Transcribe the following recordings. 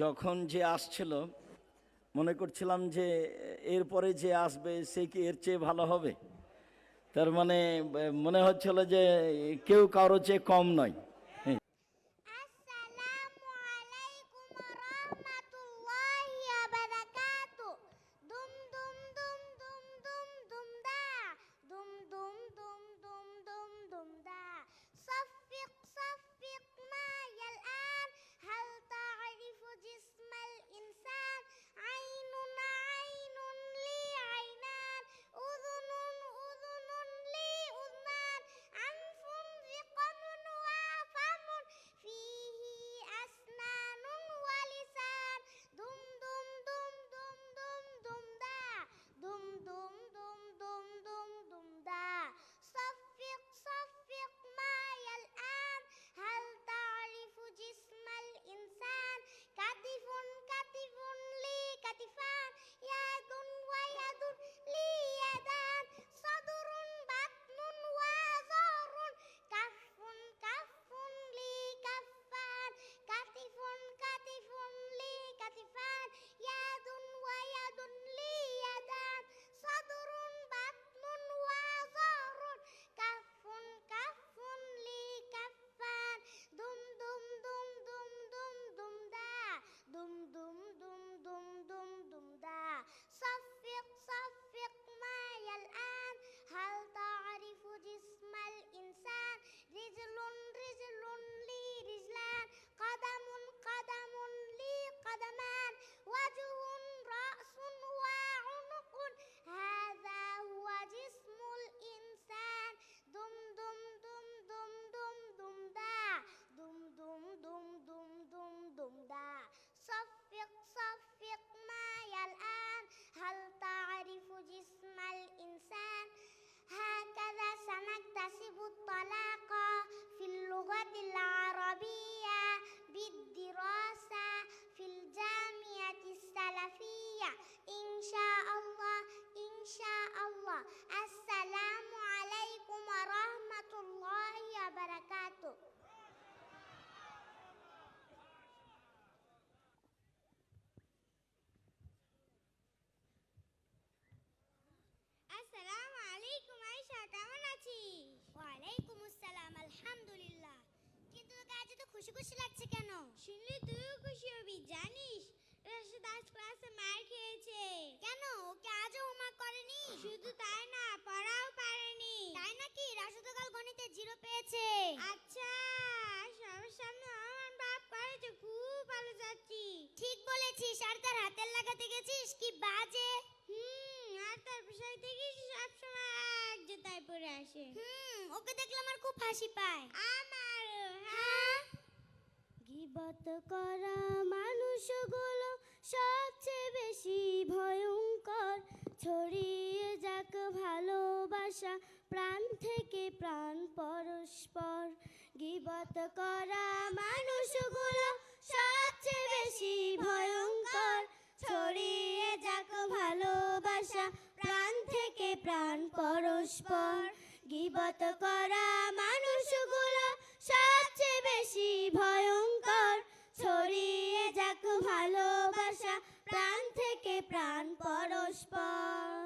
যখন যে আসছিল, মনে করছিলাম যে এরপরে যে আসবে, সে কি এর চেয়ে ভালো হবে? তার মানে মনে হচ্ছিল যে কেউ কারও চেয়ে কম নয়। আছিস ওয়ালাইকুম আসসালাম, আলহামদুলিল্লাহ। কিন্তু তোকে আজ তো খুশি খুশি লাগছে কেন? শুনলে তুইও খুশি হবি, জানিস? রাশেদ আজ ক্লাসে মার খেয়েছে। কেন? ওকে আজও হোমওয়ার্ক করেনি? শুধু তাই না, পড়াও পারেনি। তাই নাকি? রাশেদ কাল গণিতে জিরো পেয়েছে। আচ্ছা সবার সামনে আমার বাপ করেছে খুব ভালো যাচ্ছি। ঠিক বলেছিস, আর তার হাতের লাগাতে গেছিস কি বাজে? হুম, আর তার বিষয় থেকে সব সময় এক জুতায় পরে আসে। হুম ওকে দেখলে আমার খুব হাসি পায়। আমার হ্যাঁ? গিবত করা মানুষগুলো সবচেয়ে বেশি ভয়ঙ্কর। ছড়িয়ে যাক ভালোবাসা প্রাণ থেকে প্রাণ পরস্পর। গিবত করা মানুষগুলো সবচেয়ে বেশি ভয়ঙ্কর। ছড়িয়ে যাক ভালোবাসা প্রাণ থেকে প্রাণ পরস্পর গিবত করা মানুষগুলো সবচেয়ে বেশি ভয়ঙ্কর। ছড়িয়ে যাক ভালোবাসা, প্রাণ থেকে প্রাণ পরস্পর।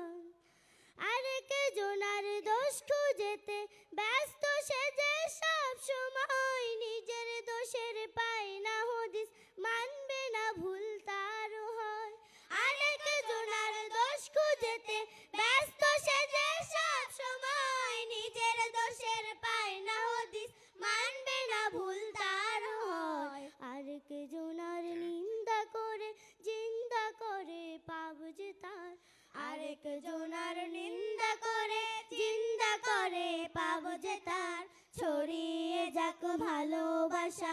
আরেক জনার দোষ খুঁজেতে ব্যস্ত সেজে সব সময় নিজের দোষের পায় না, হদিস মানবে না ব্যস্ত সেজে সব সময় নিজের দোষের পায় না হদিস, মানবে না ভুল তার হয়। আরেক জনার নিন্দা করে, জিন্দা করে পাব যে তার। আরেক জনার নিন্দা করে, জিন্দা করে পাব যে তার। ছড়িয়ে যাক ভালোবাসা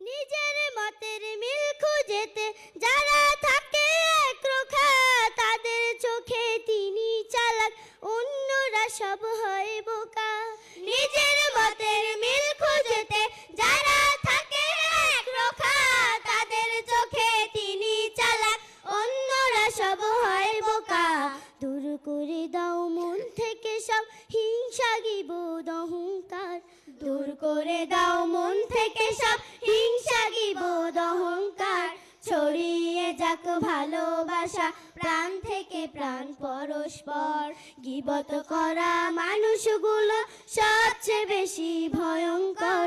নিজের মতের মিল খুঁজেতে যারা থাকে একরোখা তাদের চোখে তিনি চালাক, অন্যরা সব হয় বোকা। নিজের মতের মিল খুঁজেতে যারা থাকে একরোখা তাদের চোখে তিনি চালাক, অন্যরা সব হয় বোকা। দূর করে দাও মন থেকে সব হিংসা গিবোধ অহংকার। দূর করে দাও মন থেকে সব হিংসা গিবোধ অহংকার। ছড়িয়ে যাক ভালোবাসা, প্রাণ থেকে প্রাণ পরস্পর। গিবত করা মানুষগুলো সবচেয়ে বেশি ভয়ঙ্কর।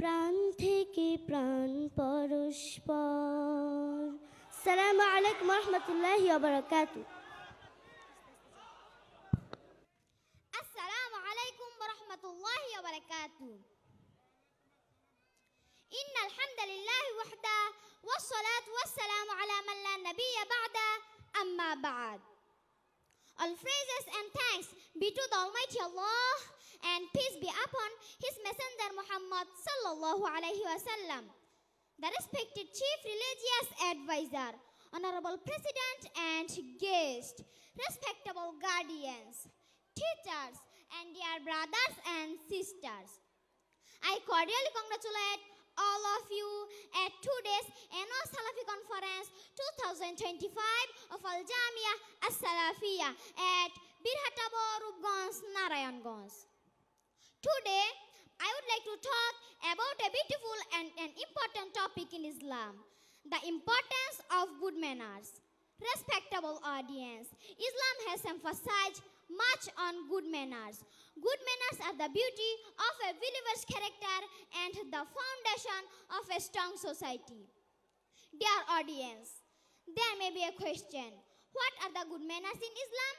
প্রাণ থেকে প্রাণ পরস্পর সালামু আলাইকুম রহমতুল্লাহি ওয়া السلام عليكم ورحمة الله وبركاته إن الحمد لله وحده والصلاة والسلام على من لا نبي بعده أما بعد All praises and thanks be to the Almighty Allah and peace be upon His Messenger Muhammad sallallahu alaihi wasallam. The respected Chief Religious Advisor, Honorable President and guest, respectable guardians, teachers, and dear brothers and sisters. I cordially congratulate all of you at today's annual Salafi Conference 2025 of Al Jamia As Salafiyah at Birhatabo, Rupganj, Narayanganj. Today, I would like to talk about a beautiful and an important topic in Islam the importance of good manners. Respectable audience, Islam has emphasized much on good manners. Good manners are the beauty of a believer's character and the foundation of a strong society. Dear audience, there may be a question What are the good manners in Islam?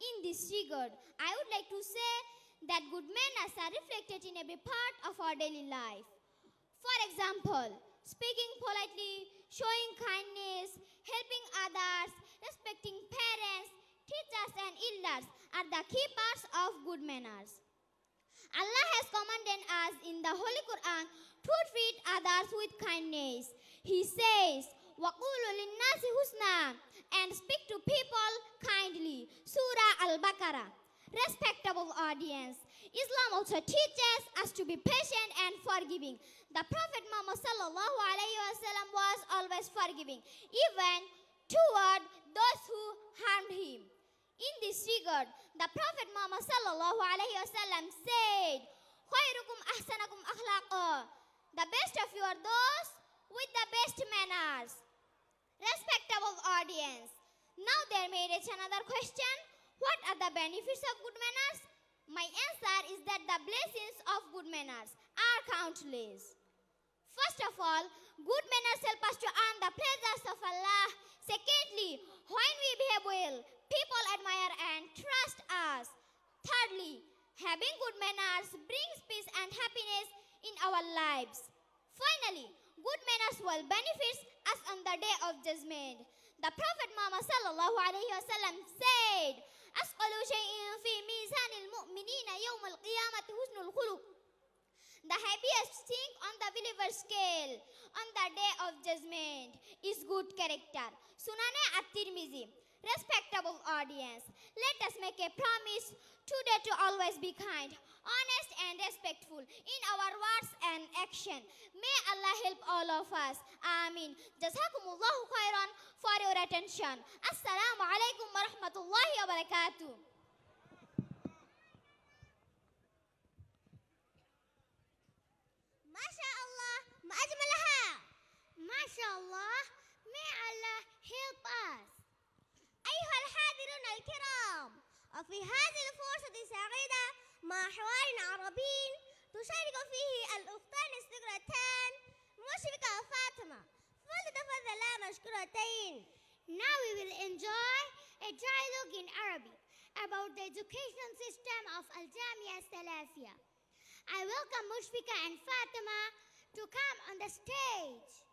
In this regard, I would like to say that good manners are reflected in every part of our daily life. For example, speaking politely, showing kindness, helping others, respecting parents, teachers, and elders are the key parts of good manners. Allah has commanded us in the Holy Quran to treat others with kindness. He says, وَقُولُوا لِلنَّاسِ حُسْنًا and speak to people kindly. Surah Al-Baqarah. Respectable audience, Islam also teaches us to be patient and forgiving. The Prophet Muhammad alaihi wasallam was always forgiving, even toward those who harmed him. In this regard, the Prophet Muhammad alaihi wasallam said, "Khairukum ahsanakum akhlaqa." The best of you are those with the best manners. Respectable audience, now there may reach another question. What are the benefits of good manners? My answer is that the blessings of good manners are countless. First of all, good manners help us to earn the pleasures of Allah. Secondly, when we behave well, people admire and trust us. Thirdly, having good manners brings peace and happiness in our lives. Finally, good manners will benefit us on the day of judgment. The Prophet Muhammad sallallahu alaihi wasallam said, "أثقل شيء في ميزان المؤمنين يوم القيامة حسن الخلق." The heaviest thing on the believer's scale on the day of judgment is good character. Sunane at-Tirmizi. Respectable audience, let us make a promise today to always be kind, honest, and respectful in our words and action. May Allah help all of us. Amin. Jazakumullahu khairan for your attention. Assalamu alaikum wa rahmatullahi wa barakatuh. MashaAllah, مأجملها ما شاء الله may Allah help us وفي هذه الفرصة سعيدة مع حوار عربي تشارك فيه الأختان الصغرتان مشركة فلتفضلا مشكورتين. Now we will enjoy a dialogue in Arabic about the education system of Al Jamia Salafia. I welcome Mushfika and Fatima to come on the stage.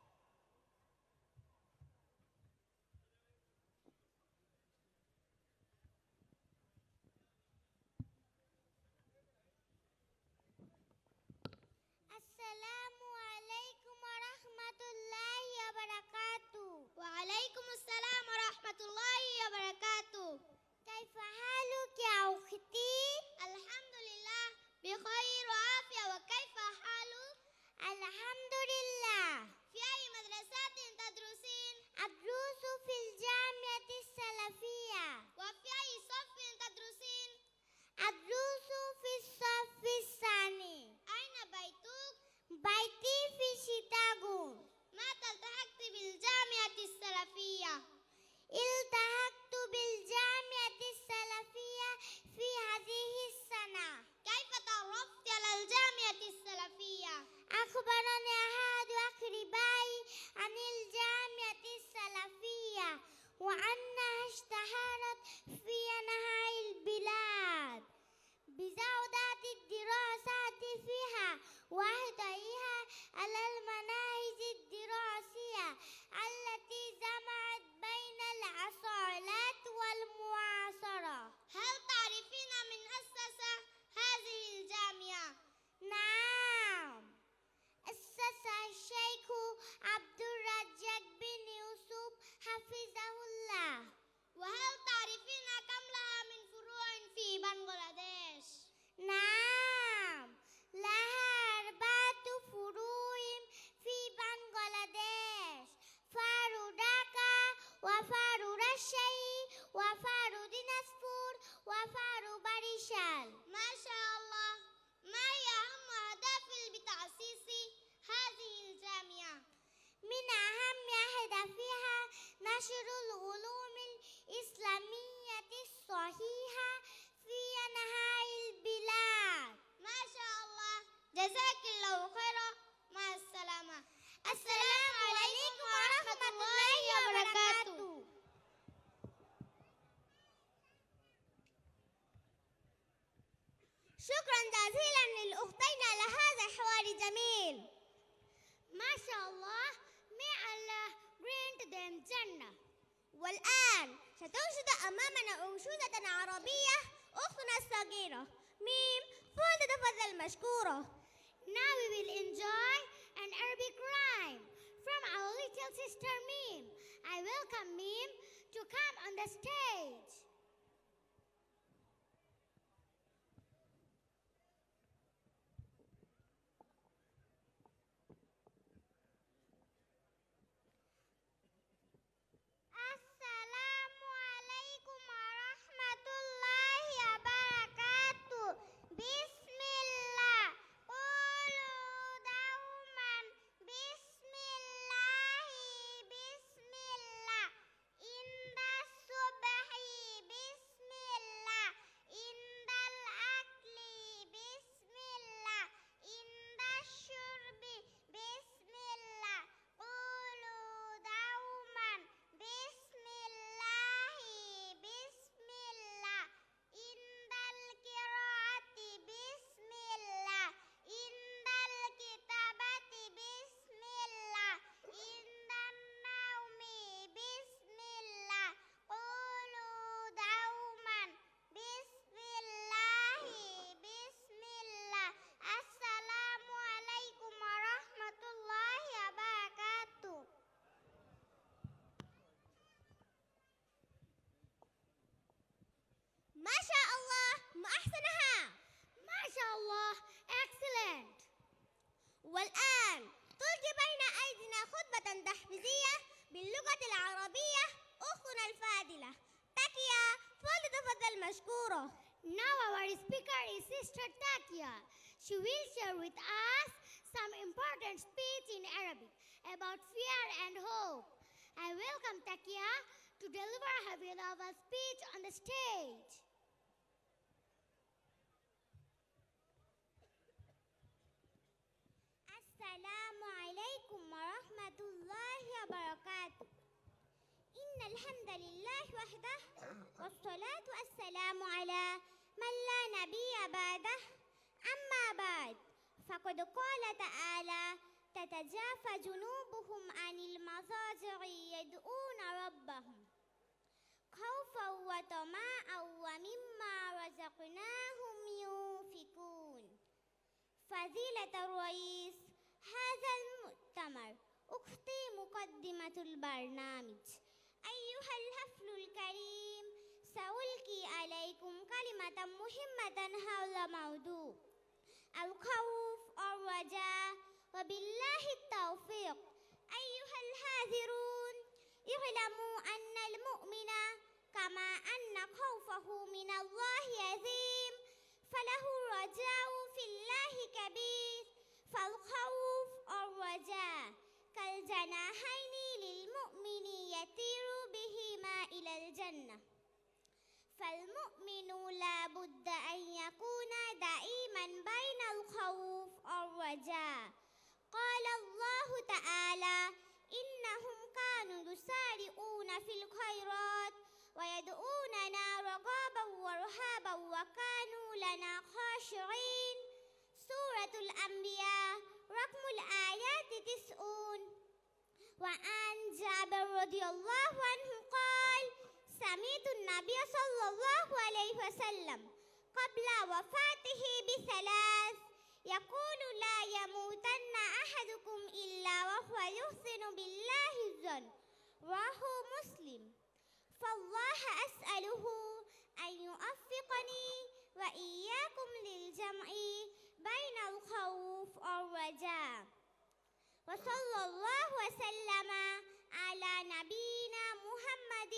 ওয়াফার رشي ওয়াফার দিনাজপুর ওয়াফার باريشال. ما شاء الله. ما هي أهم أهدافي بتأسيس هذه الجامعة؟ من أهم أهدافها نشر شكرا جزيلا للأختين على هذا الحوار الجميل ما شاء الله مي على grant them جنة والآن ستنشد أمامنا أنشودة عربية أختنا الصغيرة ميم فوزة تفضل مشكورة Now we will enjoy an Arabic rhyme from our little sister Mim. I welcome Mim to come on the stage. Sister Takia. She will share with us some important speech in Arabic about fear and hope. I welcome Takia to deliver her beloved speech on the stage. Assalamu السلام عليكم ورحمة الله وبركاته إن الحمد لله وحده والصلاة والسلام ala. من لا نبي بعده أما بعد. فقد قال تعالى تتجافى جنوبهم عن المضاجع يدعون ربهم. خوفا وطمعا ومما رزقناهم ينفقون. فضيلة الرئيس هذا المؤتمر أختي مقدمة البرنامج. أيها الحفل الكريم سألقي عليكم كلمة مهمة حول موضوع الخوف الرجاء وبالله التوفيق. أيها الحاذرون اعلموا أن المؤمن كما أن خوفه من الله عظيم فله رجاء في الله كبير. فالخوف الرجاء كالجناحين للمؤمن فالمؤمن لا بد أن يكون دائما بين الخوف والرجاء. قال الله تعالى إنهم كانوا يسارعون في الخيرات ويدعوننا رغبا ورهبا وكانوا لنا خاشعين. سورة الأنبياء رقم الآيات تسعون. وعن جابر رضي الله عنه قال سمعت النبي صلى الله عليه وسلم قبل وفاته بثلاث. يقول لا يموتن أحدكم إلا وهو يحسن بالله الظن. رواه مسلم. فالله أسأله أن يوفقني وإياكم للجمع بين الخوف والرجاء. وصلى الله وسلم على نبينا محمد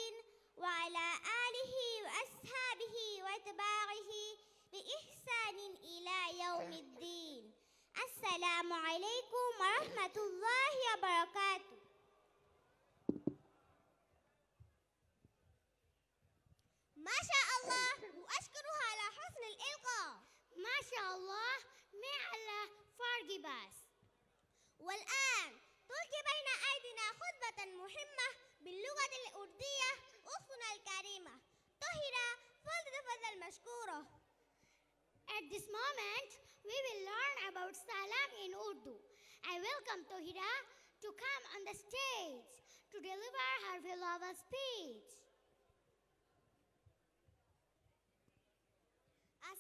وعلى آله وأصحابه واتباعه بإحسان إلى يوم الدين. السلام عليكم ورحمة الله وبركاته. ما شاء الله وأشكرها على حسن الإلقاء. ما شاء الله ما على فرق بس. والآن تلقي بين أيدينا خطبة مهمة باللغة الأردية أختنا الكريمة طهرة فلتتفضل مشكورة At this moment, we will learn about Salam in Urdu. I welcome Tohira to come on the stage to deliver her valuable speech.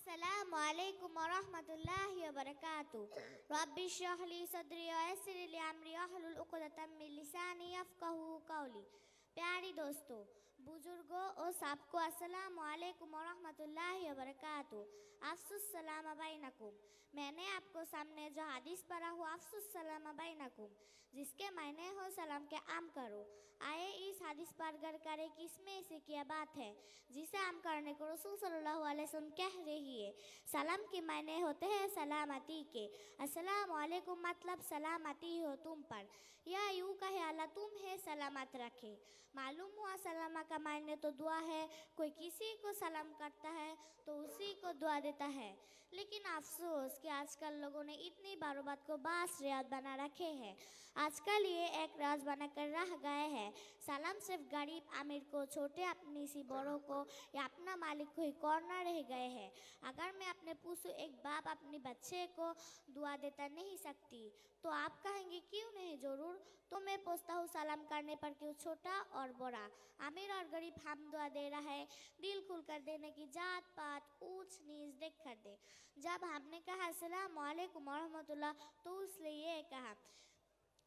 السلام عليكم ورحمة الله وبركاته رب اشرح لي صدري ويسر لي أمري واحلل عقدة من लिसानी यफक़हू कौली प्यारी दोस्तों बुज़ुर्गों और सबको अस्सलाम वालेकुम रहमतुल्लाहि व बरकातहू अफसुस सलाम बैनकुम मैंने आपको सामने जो हदीस पढ़ा हुआ, अफसुस सलाम बैनकुम जिसके मायने हो सलाम के आम करो। आए इस हदीस पर गौर करें कि इसमें से क्या बात है, जिसे आम करने को रसूल सल्लल्लाहु अलैहि वसल्लम कह रही है, सलाम के मायने होते हैं सलामती के। अस्सलाम वालेकुम मतलब सलामती हो तुम पर। या यूँ कहे, अल्लाह, तुम है, सलामत रखे। मालूम हुआ, सलामा का मायने तो दुआ है, कोई किसी को सलाम करता है तो उसी को दुआ देता है। लेकिन अफसोस कि आजकल लोगों ने इतनी बारोबात को बास रियाज बना रखे हैं। आजकल ये एक राज बनाकर रह गए हैं। सलाम सिर्फ़ गरीब अमीर को, छोटे अपनी सी बड़ों को या अपना मालिक को ही करना रह गए हैं। अगर मैं अपने पूछूँ एक बाप अपने बच्चे को दुआ देता नहीं सकती तो आप कहेंगे क्यों नहीं? ज़रूर तो मैं पूछता हूँ सलाम करने पर क्यों छोटा और बड़ा? अमीर और गरीब हम दुआ दे रहा है। दिल खुल कर देने की जात पात, ऊंच नीच देख कर दे। जब हमने कहा अस्सलाम वालेकुम रहमतुल्लाह तो उसने ये कहा,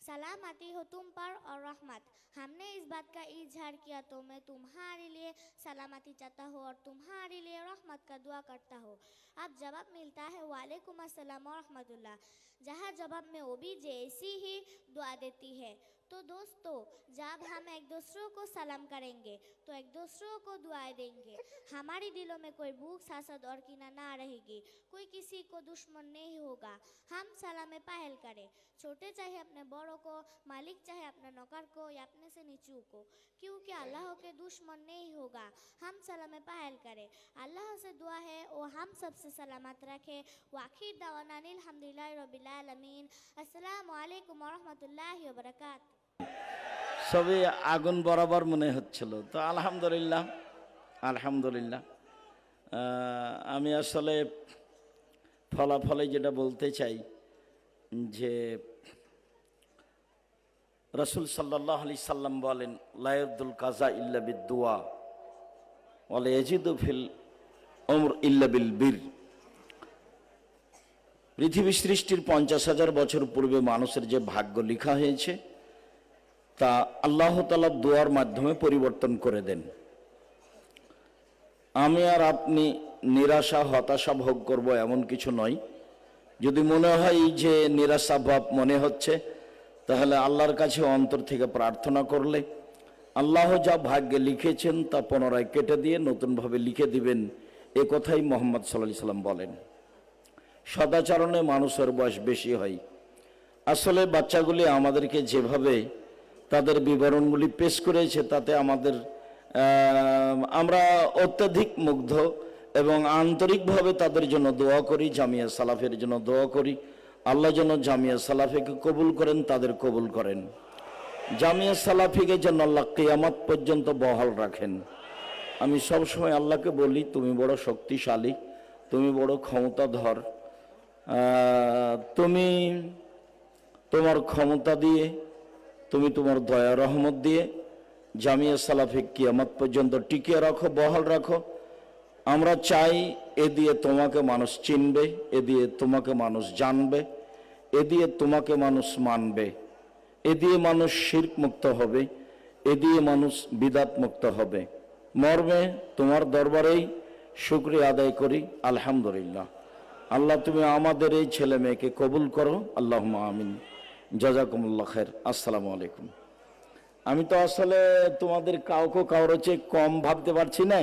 सलामती हो तुम पर और रहमत। हमने इस बात का इजहार किया तो मैं तुम्हारे लिए सलामती चाहता हूँ और तुम्हारे लिए रहमत का दुआ करता हूँ। अब जवाब मिलता है, वालेकुम अस्सलाम और रहमतुल्लाह जहाँ जवाब में वो भी जैसी ही दुआ देती है। तो दोस्तों, जब हम एक दूसरों को सलाम करेंगे तो एक दूसरों को दुआएँ देंगे। हमारे दिलों में कोई भूख, सासद और कीना ना रहेगी, कोई किसी को दुश्मन नहीं होगा। हम सलाम पहल करें। छोटे चाहे अपने बड़ों को, मालिक चाहे अपने नौकर को या अपने से नीचू को, क्योंकि अल्लाह के दुश्मन नहीं होगा। हम सलाम पहल करें। अल्लाह से दुआ है वो हम सबसे सलामत रखे। वाखिर दावाना अलहमदिल्ला रबीआलमीन আলমিন। আসসালামু আলাইকুম রহমতুল্লাহ বরকাত সবই আগুন বরাবর মনে হচ্ছিল। তো আলহামদুলিল্লাহ আলহামদুলিল্লাহ। আমি আসলে ফলাফলে যেটা বলতে চাই যে রসুল সাল্লাহ আলি সাল্লাম বলেন লায়দুল কাজা ইল্লা বিদুয়া বলে এজিদু ফিল অমর ইল্লা বিল বীর। পৃথিবী সৃষ্টির পঞ্চাশ হাজার বছর পূর্বে মানুষের যে ভাগ্য লেখা হয়েছে, তা আল্লাহ তালা দোয়ার মাধ্যমে পরিবর্তন করে দেন। আমি আর আপনি নিরাশা, হতাশা ভোগ করব এমন কিছু নয়। যদি মনে হয় যে নিরাশা ভাব মনে হচ্ছে, তাহলে আল্লাহর কাছে অন্তর থেকে প্রার্থনা করলে আল্লাহ যা ভাগ্যে লিখেছেন তা পুনরায় কেটে দিয়ে নতুনভাবে লিখে দিবেন। এ কথাই মোহাম্মদ সাল্লাহ সাল্লাম বলেন। সদাচরণে মানুষের বয়স বেশি হয়। আসলে বাচ্চাগুলি আমাদেরকে যেভাবে তাদের বিবরণগুলি পেশ করেছে, তাতে আমাদের আমরা অত্যাধিক মুগ্ধ এবং আন্তরিকভাবে তাদের জন্য দোয়া করি, জামিয়া সালাফের জন্য দোয়া করি। আল্লাহ যেন জামিয়া সালাফিকে কবুল করেন, তাদের কবুল করেন। জামিয়া সালাফিকে যেন আল্লাহ কিয়ামত পর্যন্ত বহাল রাখেন। আমি সবসময় আল্লাহকে বলি, তুমি বড় শক্তিশালী, তুমি বড় ক্ষমতাধর তুমি তোমার ক্ষমতা দিয়ে, তুমি তোমার দয়া রহমত দিয়ে জামিয়া সালাফিক কিয়ামত পর্যন্ত টিকিয়ে রাখো, বহাল রাখো। আমরা চাই এ দিয়ে তোমাকে মানুষ চিনবে, এ দিয়ে তোমাকে মানুষ জানবে, এ দিয়ে তোমাকে মানুষ মানবে। এ দিয়ে মানুষ শির্ক মুক্ত হবে, এ দিয়ে মানুষ বিদাত মুক্ত হবে। মর্মে তোমার দরবারেই শুক্রিয়া আদায় করি, আলহামদুলিল্লাহ। আল্লাহ, তুমি আমাদের এই ছেলে মেয়েকে কবুল করো। আল্লাহ আমিন। জাজাকুমুল্লা খের আসসালামু আলাইকুম। আমি তো আসলে তোমাদের কাউকে কারোর চেয়ে কম ভাবতে পারছি না।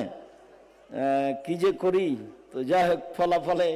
কি যে করি? তো যাই হোক, ফলাফলে